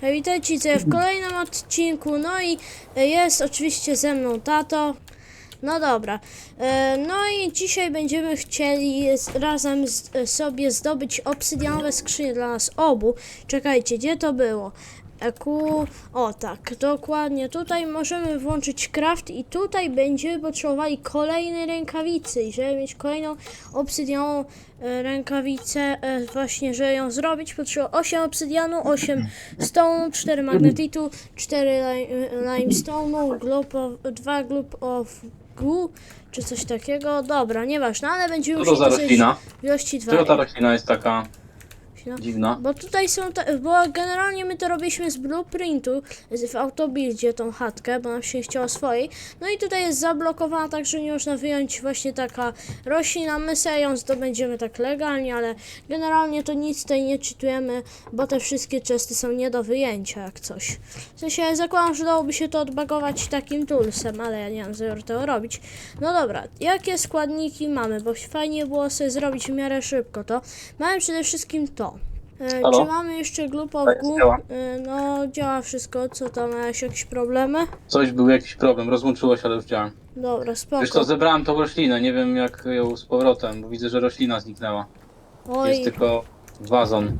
Hej, Witajcie w kolejnym odcinku, no i e, jest oczywiście ze mną tato. No dobra, e, no i dzisiaj będziemy chcieli razem z, e, sobie zdobyć obsydianowe skrzynie dla nas obu. Czekajcie, gdzie to było? EQ, o tak, dokładnie, tutaj możemy włączyć craft i tutaj będziemy potrzebowali kolejnej rękawicy i żeby mieć kolejną obsydianową e, rękawicę, e, właśnie, żeby ją zrobić, potrzeba 8 obsydianu, 8 stone, 4 magnetitu, 4 li- limestone'u, of, 2 gloop of goo, czy coś takiego, dobra, nieważne, ale będziemy musieli roślina? w ilości 2. Czego ta roślina jest taka Dziwna? Bo tutaj są, te, bo generalnie my to robiliśmy z blueprintu z- w autobuildzie tą chatkę, bo nam się chciało swojej. No i tutaj jest zablokowana, także nie można wyjąć właśnie taka roślina. My sobie ją zdobędziemy tak legalnie, ale generalnie to nic tutaj nie czytujemy, bo te wszystkie chesty są nie do wyjęcia jak coś. W sensie zakładam, że dałoby się to odbagować takim toolsem, ale ja nie mam zamiaru tego robić. No dobra, jakie składniki mamy, bo fajnie było sobie zrobić w miarę szybko to. Mamy przede wszystkim to. E, Halo? czy mamy jeszcze Group of Tak, działa. E, no, działa wszystko. Co tam, miałeś jakieś problemy? Coś był jakiś problem, rozłączyło się, ale już działa. Dobra, Wiesz co, spoko. zebrałem tą roślinę, nie wiem jak ją z powrotem, bo widzę, że roślina zniknęła. Oj, Jest tylko wazon.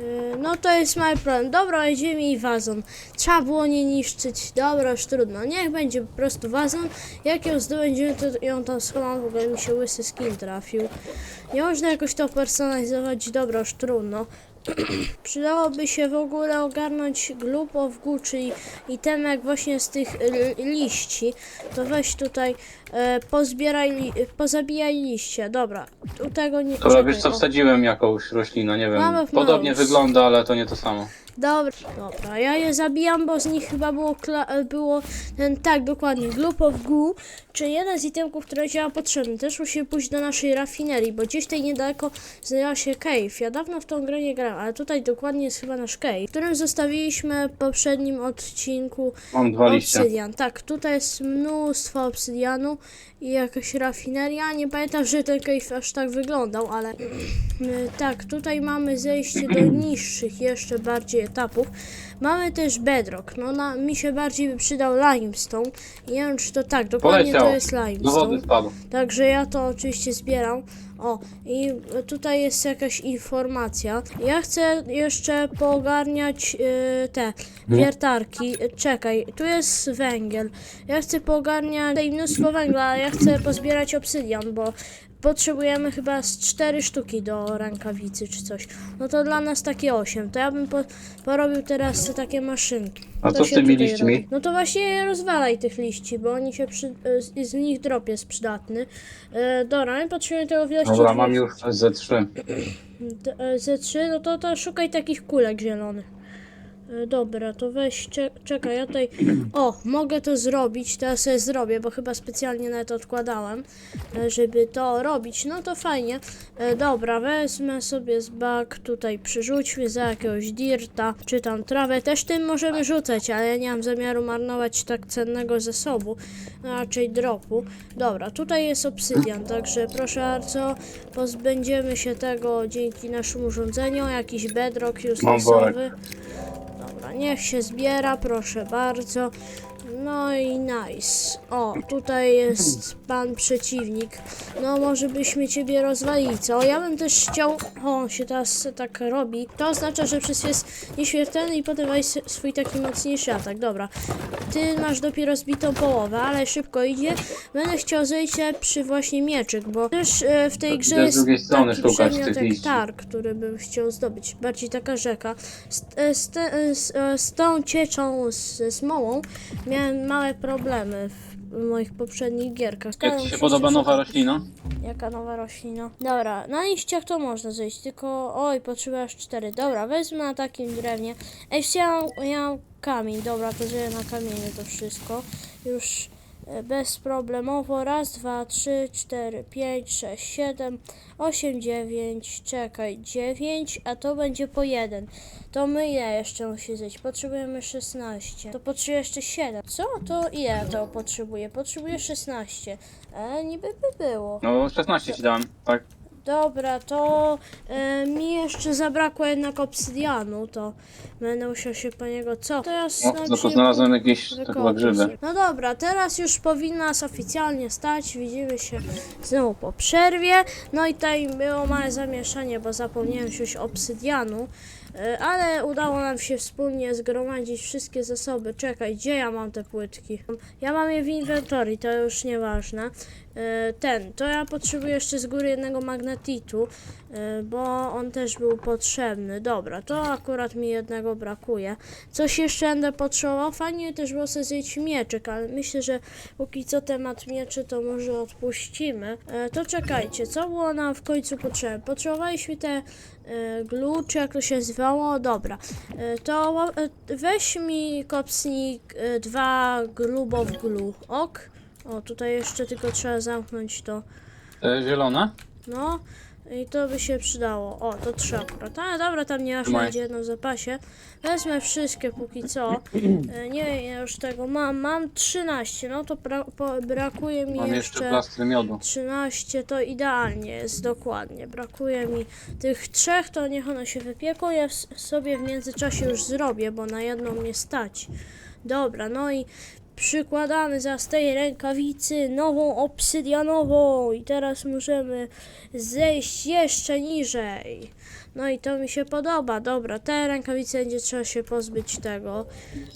E, no to jest mały problem. Dobra, idziemy mi wazon. Trzeba było nie niszczyć. Dobra, już trudno. Niech będzie po prostu wazon. Jak ją zdobędziemy, to ją tam schowam. W ogóle mi się łysy skin trafił. Nie można jakoś to personalizować. Dobra, już trudno. Przydałoby się w ogóle ogarnąć Gloop of Goo, czyli itemek właśnie z tych li- liści. To weź tutaj, e, pozbieraj, li- pozabijaj liście. Dobra, tu tego nie... Dobra, wiesz co, wsadziłem jakąś roślinę, nie Mamy wiem. w Podobnie mouse. wygląda, ale to nie to samo. Dobra, dobra, ja je zabijam, bo z nich chyba było, było ten, tak, dokładnie, Gloop of Goo, czyli jeden z itemków, jest nam potrzebny. Też musimy pójść do naszej rafinerii, bo gdzieś tutaj niedaleko znajduje się cave. Ja dawno w tą grę nie grałem, ale tutaj dokładnie jest chyba nasz cave, w którym zostawiliśmy w poprzednim odcinku Mam dwa obsydian. Tak, tutaj jest mnóstwo obsydianu i jakaś rafineria. Nie pamiętam, że ten cave aż tak wyglądał, ale y, tak, tutaj mamy zejście do niższych jeszcze bardziej etapów. Mamy też bedrock. No na, mi się bardziej by przydał limestone. Nie wiem, czy to tak, dokładnie Poleciał. to jest Do limestone. Także ja to oczywiście zbieram. O, i tutaj jest jakaś informacja. Ja chcę jeszcze poogarniać y, te wiertarki. Czekaj, tu jest węgiel. Ja chcę poogarniać tutaj mnóstwo węgla, ale ja chcę pozbierać obsydian, bo potrzebujemy chyba z 4 sztuki do rękawicy czy coś. No to dla nas takie 8. To ja bym po, porobił teraz te takie maszynki. A To co z tymi liśćmi? robi. No to właśnie rozwalaj tych liści, bo oni się przy, z, z nich drop jest przydatny. E, dobra, my potrzebujemy tego w ilości Dobra, mam już ze trzy. d- e, ze trzy, no to, to szukaj takich kulek zielonych. E, Dobra, to weź, cze- czekaj, ja tutaj, o, mogę to zrobić, teraz sobie zrobię, bo chyba specjalnie na to odkładałem, e, żeby to robić, no to fajnie, e, dobra, wezmę sobie z bak, tutaj przyrzućmy za jakiegoś dirta, czy tam trawę, też tym możemy rzucać, ale ja nie mam zamiaru marnować tak cennego zasobu, no, raczej dropu, dobra, tutaj jest obsydian, także proszę bardzo, pozbędziemy się tego dzięki naszemu urządzeniu, jakiś bedrock worek. Niech się zbiera, proszę bardzo. No i nice. O, tutaj jest pan przeciwnik. No może byśmy ciebie rozwalili, co? Ja bym też chciał... O, on się teraz tak robi. To oznacza, że przez jest nieśmiertelny i potem weź swój taki mocniejszy atak. Dobra. Ty masz dopiero zbitą połowę, ale szybko idzie. Będę chciał zejść przy właśnie mieczyk, bo też e, w tej grze z jest taki szukać przedmiot tych jak liści. tar, który bym chciał zdobyć. Bardziej taka rzeka. Z, z, z, z tą cieczą, z smołą miałem małe problemy w moich poprzednich gierkach. Jak ci się podoba nowa roślina? Jaka nowa roślina? Dobra, na liściach to można zejść, tylko oj, potrzebujesz cztery. Dobra, wezmę na takim drewnie. Ej, ja ja mam kamień, dobra, to zjedę na kamieniu to wszystko. Już bezproblemowo. Raz, dwa, trzy, cztery, pięć, sześć, siedem, osiem, dziewięć, czekaj, dziewięć, a to będzie po jeden. To my ile jeszcze musi zejść? Potrzebujemy 16. To potrzebuję jeszcze 7. Co? To ile to potrzebuję? Potrzebuję 16. E, niby by było. No 16 ci dałem, tak? Dobra, to e, mi jeszcze zabrakło jednak obsydianu, to będę musiał się po niego co? Teraz O, za to znalazłem jakieś to chyba grzyby. No dobra, teraz już powinna nas oficjalnie stać. Widzimy się znowu po przerwie. No i tutaj było małe zamieszanie, bo zapomniałem wziąć obsydianu. E, Ale udało nam się wspólnie zgromadzić wszystkie zasoby. Czekaj, gdzie ja mam te płytki? Ja mam je w inwentory, to już nieważne. E, Ten, to ja potrzebuję jeszcze z góry jednego magnetitu, e, bo on też był potrzebny. Dobra, to akurat mi jednego brakuje. Coś jeszcze będę potrzebował. Fajnie też było sobie zjeść mieczek, ale myślę, że póki co temat mieczy to może odpuścimy. E, to czekajcie, co było nam w końcu potrzebne? Potrzebowaliśmy te glue, czy jak to się zwało? Dobra. To weź mi kopsnik dwa glubo w glue. Ok? O, tutaj jeszcze tylko trzeba zamknąć to. E, zielone? No i to by się przydało. O, to trzy akurat. Ale dobra, tam nie aż będzie jedno w zapasie. Wezmę wszystkie póki co. E, Nie, ja już tego mam. Mam 13, no to bra po, brakuje mi Mam jeszcze jeszcze plastry miodu. 13, to idealnie jest, dokładnie. Brakuje mi tych trzech, to niech one się wypieką. Ja s- sobie w międzyczasie już zrobię, bo na jedną mnie stać. Dobra, no i przykładamy za z tej rękawicy nową obsydianową i teraz możemy zejść jeszcze niżej. No i to mi się podoba. Dobra, te rękawice będzie trzeba się pozbyć tego.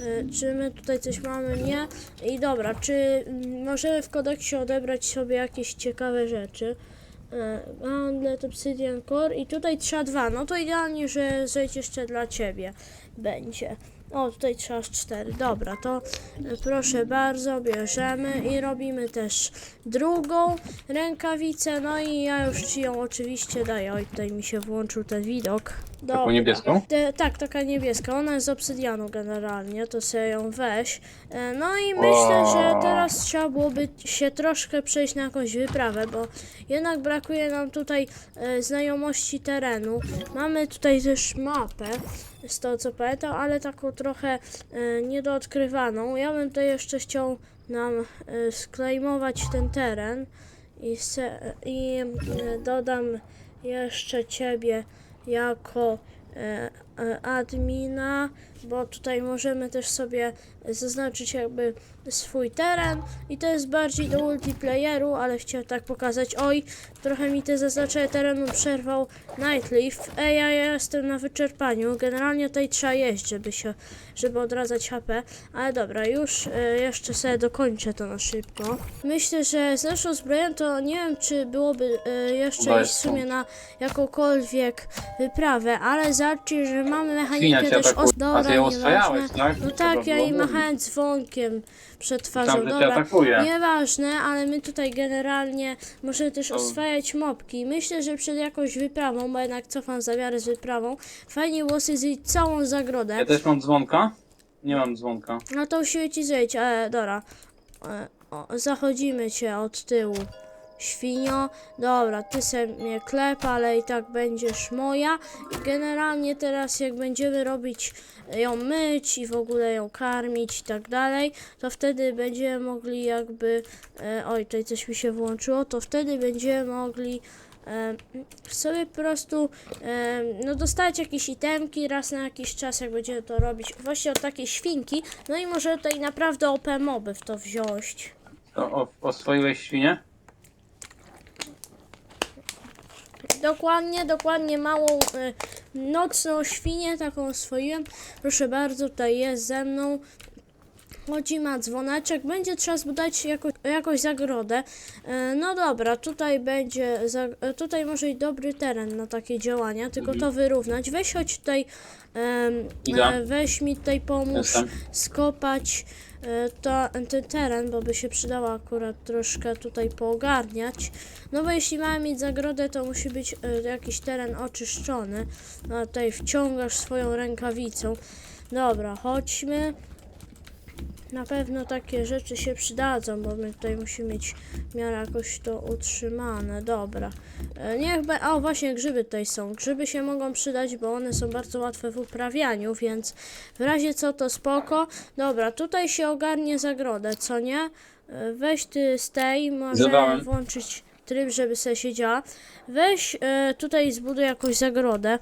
Y, Czy my tutaj coś mamy? Nie. I dobra, czy mm, możemy w kodeksie odebrać sobie jakieś ciekawe rzeczy? Gauntlet, Obsidian Core i tutaj trzeba dwa. No to idealnie, że zejdź jeszcze dla ciebie będzie. O, tutaj trzeba aż cztery. Dobra, to e, proszę bardzo, bierzemy i robimy też drugą rękawicę. No i ja już ci ją oczywiście daję. Oj, tutaj mi się włączył ten widok. Dobra. niebieską? Te, tak, taka niebieska. Ona jest z obsydianu generalnie, to sobie ją weź. E, No i myślę, że teraz trzeba byłoby się troszkę przejść na jakąś wyprawę, bo jednak brakuje nam tutaj e, znajomości terenu. Mamy tutaj też mapę, z tego co pamiętam, ale taką trochę e, niedoodkrywaną. Ja bym tutaj jeszcze chciał nam e, sklejmować ten teren i, se, i e, dodam jeszcze ciebie jako e, e, admina, bo tutaj możemy też sobie zaznaczyć jakby swój teren i to jest bardziej do multiplayeru, ale chciałem tak pokazać. Oj, trochę mi te zaznaczenie terenu przerwał Nightleaf. Ej, ja jestem na wyczerpaniu. Generalnie tutaj trzeba jeść, żeby się, żeby odradzać HP, ale dobra, już e, jeszcze sobie dokończę to na szybko. Myślę, że z naszą zbroją to nie wiem, czy byłoby e, jeszcze iść w sumie na jakąkolwiek wyprawę, ale zobaczcie, że mamy Świnia mechanikę cię też atakuje. A ty ją oswajałeś, tak? No tak, ja jej machałem dzwonkiem że cię Dobra, atakuje. nieważne, ale my tutaj generalnie możemy też oswajać mopki. Myślę, że przed jakąś wyprawą, bo jednak cofam zamiary z wyprawą, fajnie było sobie zjeść całą zagrodę. Ja też mam dzwonka? Nie mam dzwonka. No to musimy ci zejść, ale dobra. E, o, zachodzimy cię od tyłu. Świnio, dobra, ty se mnie klep, ale i tak będziesz moja. I generalnie teraz jak będziemy robić ją myć i w ogóle ją karmić i tak dalej, to wtedy będziemy mogli jakby, e, oj, tutaj coś mi się włączyło, to wtedy będziemy mogli e, sobie po prostu e, no dostać jakieś itemki raz na jakiś czas, jak będziemy to robić. Właśnie od takiej świnki. No i może tutaj naprawdę OP moby w to wziąć. To o, oswoiłeś świnię? Dokładnie, dokładnie małą e, nocną świnię taką oswoiłem. Proszę bardzo, tutaj jest ze mną. Chodzi ma dzwoneczek, będzie trzeba zbudować jako, jakąś zagrodę. E, no dobra, tutaj będzie, za, e, tutaj może i dobry teren na takie działania, tylko to wyrównać. Weź chodź tutaj, Idę. e, weź mi tutaj pomóż Jestem. skopać to, ten teren, bo by się przydało akurat troszkę tutaj poogarniać. No bo jeśli mamy mieć zagrodę, to musi być e, jakiś teren oczyszczony. No tutaj wciągasz swoją rękawicą. Dobra, chodźmy. Na pewno takie rzeczy się przydadzą, bo my tutaj musimy mieć w miarę jakoś to utrzymane. Dobra. E, Niech be... O, właśnie grzyby tutaj są. Grzyby się mogą przydać, bo one są bardzo łatwe w uprawianiu, więc w razie co to spoko. Dobra, tutaj się ogarnie zagrodę, co nie? E, Weź ty z tej, może Zjadałem. włączyć tryb, żeby sobie siedziała. Weź e, tutaj zbuduj jakąś zagrodę.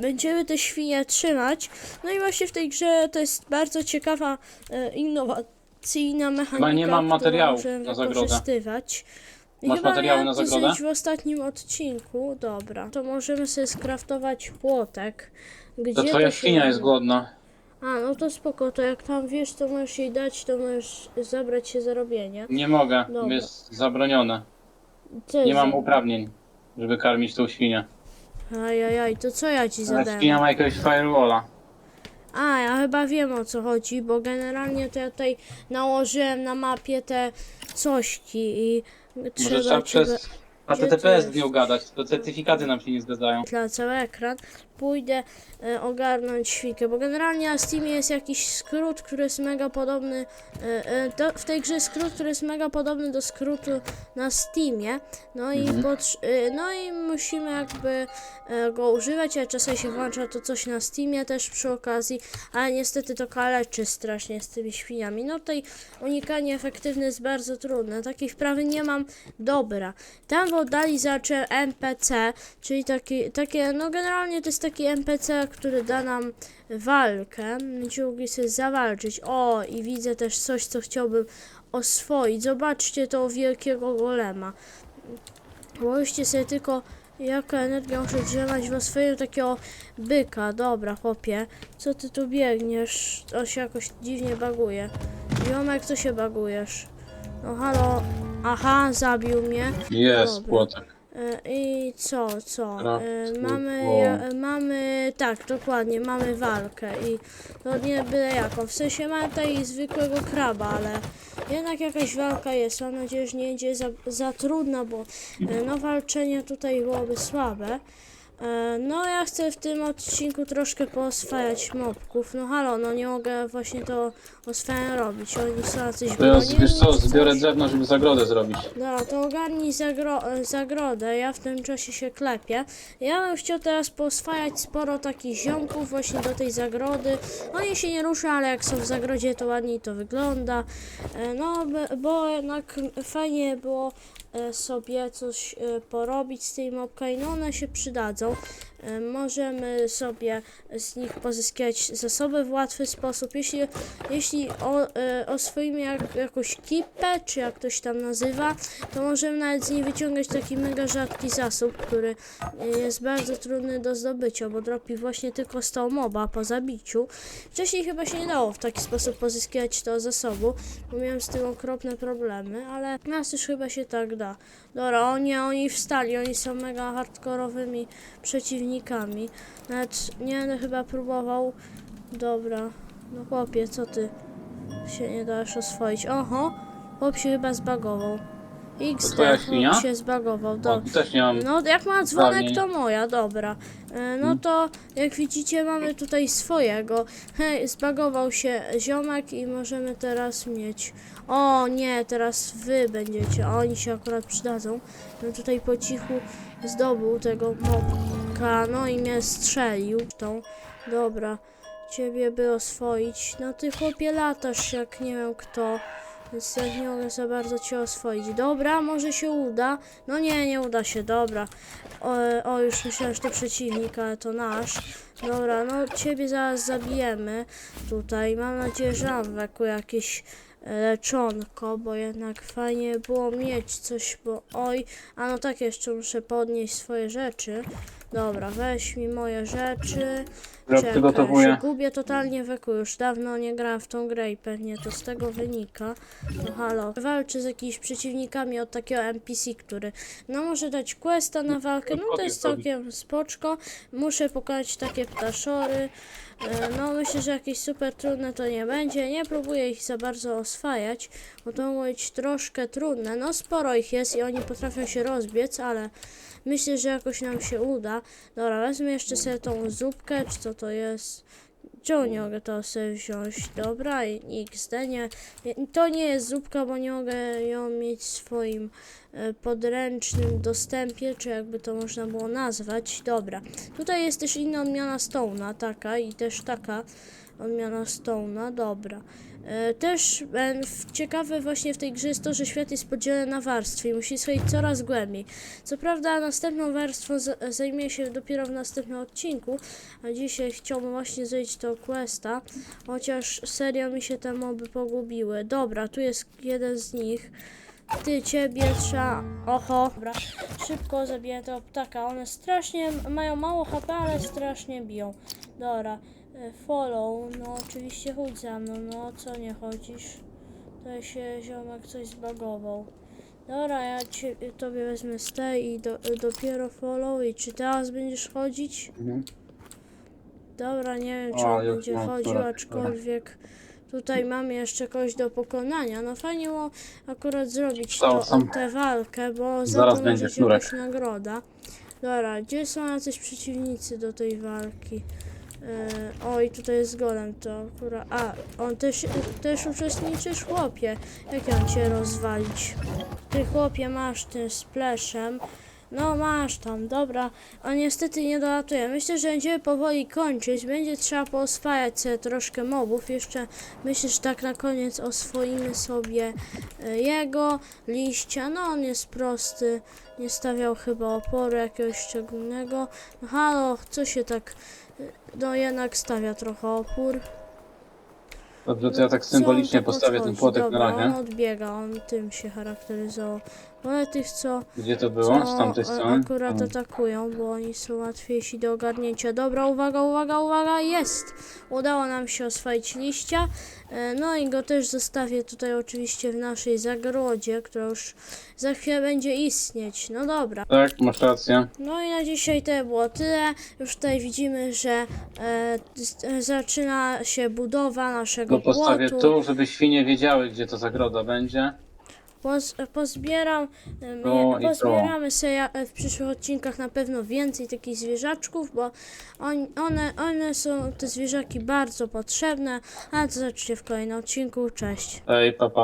Będziemy te świnie trzymać. No i właśnie w tej grze to jest bardzo ciekawa, e, innowacyjna mechanika, nie mam którą materiałów możemy na zagrodę. wykorzystywać. I Masz chyba materiały na to zagrodę? zrobić w ostatnim odcinku. Dobra, to możemy sobie skraftować płotek. Gdzie To twoja się świnia jest głodna. A, no to spoko, to jak tam wiesz, to możesz jej dać, to możesz zabrać się za robienie. Nie mogę, Dobra. jest zabronione. Co Nie jest mam uprawnień, żeby karmić tą świnię. Ajajaj, to co ja ci Ale zadałem? świnia ma jakiegoś firewalla. A, ja chyba wiem o co chodzi, bo generalnie to ja tutaj nałożyłem na mapie te cośki i Może trzeba trzeba cię przez Gdzie to HTTPS jest? z nią gadać, to certyfikaty nam się nie zgadzają. na cały ekran. Pójdę e, ogarnąć świnkę, bo generalnie na Steamie jest jakiś skrót, który jest mega podobny. E, e, to, w tej grze jest skrót, który jest mega podobny do skrótu na Steamie. No i, Mhm. e, no i musimy jakby e, go używać, a czasem się włącza to coś na Steamie też przy okazji, ale niestety to kaleczy strasznie z tymi świniami. No tutaj unikanie efektywne jest bardzo trudne. Takiej wprawy nie mam. Dobra. Tam w oddali zacząłem NPC, czyli taki, takie, no generalnie to jest taki NPC, który da nam walkę. Będziemy mogli sobie zawalczyć. O, i widzę też coś, co chciałbym oswoić. Zobaczcie to wielkiego golema. Wyobraźcie sobie tylko, jaka energia muszę drzemać w oswojeniu takiego byka. Dobra, chłopie, co ty tu biegniesz? To się jakoś dziwnie baguje. Ziomek, co się bagujesz? No halo, aha, zabił mnie. Jest Dobra. płotek. E, I co, co? E, Mamy, ja, e, mamy, tak, dokładnie, mamy walkę i to nie byle jaką. W sensie mamy tutaj zwykłego kraba, ale jednak jakaś walka jest. Mam nadzieję, że nie będzie za, za trudna, bo e, no walczenie tutaj byłoby słabe. E, No ja chcę w tym odcinku troszkę pooswajać mobków. No halo, no nie mogę właśnie to oswajanie robić. Oni są jacyś To ja, wiesz co, coś? zbiorę drewno, żeby zagrodę zrobić. Dobra, to ogarnij zagro e, zagrodę, ja w tym czasie się klepię. Ja bym chciał teraz poswajać sporo takich ziomków właśnie do tej zagrody. Oni się nie ruszą, ale jak są w zagrodzie, to ładniej to wygląda. E, No, bo jednak fajnie było sobie coś e, porobić z tymi mopkami, no one się przydadzą. E, Możemy sobie z nich pozyskiwać zasoby w łatwy sposób. Jeśli, jeśli o, e, oswoimy jak, jakąś kipę, czy jak ktoś tam nazywa, to możemy nawet z niej wyciągać taki mega rzadki zasób, który e, jest bardzo trudny do zdobycia, bo dropi właśnie tylko 100 moba po zabiciu. Wcześniej chyba się nie dało w taki sposób pozyskiwać to zasobu, bo miałem z tym okropne problemy, ale teraz już chyba się tak da. Dobra, oni, oni wstali, oni są mega hardkorowymi przeciwnikami. Nawet nie będę chyba próbował. Dobra, no chłopie, co ty się nie dasz oswoić? Oho, chłop się chyba zbagował. Chłop się zbagował. Do, no, jak ma dzwonek, to moja, dobra. E, No to, jak widzicie, mamy tutaj swojego. Hej, zbagował się ziomek i możemy teraz mieć... O nie, teraz wy będziecie, oni się akurat przydadzą. No tutaj po cichu zdobył tego no i mnie strzelił tą. Dobra, ciebie by oswoić. No ty chłopie latasz jak nie wiem kto. Więc ja nie mogę za bardzo cię oswoić. Dobra, może się uda. No nie, nie uda się, dobra. O, o już myślałem, że to przeciwnik, ale to nasz. Dobra, no ciebie zaraz zabijemy tutaj. Mam nadzieję, że mam w eku jakieś e, leczonko, bo jednak fajnie było mieć coś, bo oj, a no tak jeszcze muszę podnieść swoje rzeczy. Dobra, weź mi moje rzeczy. Ja Czekaj, przygotowuję. się gubię totalnie w eku, już dawno nie grałem w tą grę i pewnie to z tego wynika. No halo, walczy z jakimiś przeciwnikami od takiego NPC, który no może dać questa na walkę, no to jest całkiem spoczko. Muszę pokonać takie ptaszory. E, No myślę, że jakieś super trudne to nie będzie. Nie próbuję ich za bardzo oswajać, bo to mogło być troszkę trudne. No sporo ich jest i oni potrafią się rozbiec, ale myślę, że jakoś nam się uda. Dobra, wezmę jeszcze sobie tą zupkę, czy co to jest. Czemu nie mogę to sobie wziąć? Dobra, i XD, nie. To nie jest zupka, bo nie mogę ją mieć w swoim e, podręcznym dostępie, czy jakby to można było nazwać. Dobra. Tutaj jest też inna odmiana Stone'a, taka i też taka. Odmiana Stone'a, dobra. E, Też e, ciekawe właśnie w tej grze jest to, że świat jest podzielony na warstwy i musi schodzić coraz głębiej. Co prawda następną warstwą zajmie się dopiero w następnym odcinku, a dzisiaj chciałbym właśnie zrobić to questa, chociaż serio mi się te moby pogubiły. Dobra, tu jest jeden z nich. Ty, ciebie trzeba... Oho, dobra. Szybko zabiję tego ptaka. One strasznie mają mało HP, ale strasznie biją. Dobra. E, Follow, no oczywiście chodź za mną, no co nie chodzisz? Tutaj się ziomek coś zbagował. Dobra, ja cię, tobie wezmę z tej i do, dopiero follow i czy teraz będziesz chodzić? Mhm. Dobra, nie wiem czy on będzie mam chodził, aczkolwiek tutaj mamy jeszcze kogoś do pokonania. No fajnie było akurat zrobić To to, tę walkę, bo za Zaraz to będzie jakaś nagroda. Dobra, gdzie są jacyś przeciwnicy do tej walki? Yy, oj, tutaj jest golem, to akurat... A, on też, też uczestniczysz, chłopie. Jak on cię rozwalić? Ty chłopie masz tym spleszem. No masz tam, dobra. A niestety nie dolatuje. Myślę, że będziemy powoli kończyć. Będzie trzeba pooswajać sobie troszkę mobów. Jeszcze myślę, że tak na koniec oswoimy sobie e, jego liścia. No on jest prosty. Nie stawiał chyba oporu jakiegoś szczególnego. No halo, co się tak... No jednak stawia trochę opór. Dobrze, to ja tak Co symbolicznie on tu postawię ten płotek na Dobra, on razie. odbiega, on tym się charakteryzował. Ale tych, co Gdzie to było? Z tamtej co, strony? akurat atakują, bo oni są łatwiejsi do ogarnięcia. Dobra, uwaga, uwaga, uwaga, jest! Udało nam się oswoić liścia. E, No i go też zostawię tutaj oczywiście w naszej zagrodzie, która już za chwilę będzie istnieć. No dobra. Tak, masz rację. No i na dzisiaj to było tyle. Już tutaj widzimy, że e, z- e, zaczyna się budowa naszego Go postawię płotu. tu, żeby świnie wiedziały, gdzie ta zagroda będzie. Poz, pozbieram, to. pozbieramy sobie w przyszłych odcinkach na pewno więcej takich zwierzaczków, bo on, one, one są, te zwierzaki bardzo potrzebne, a to zobaczycie w kolejnym odcinku. Cześć! Ej, papa.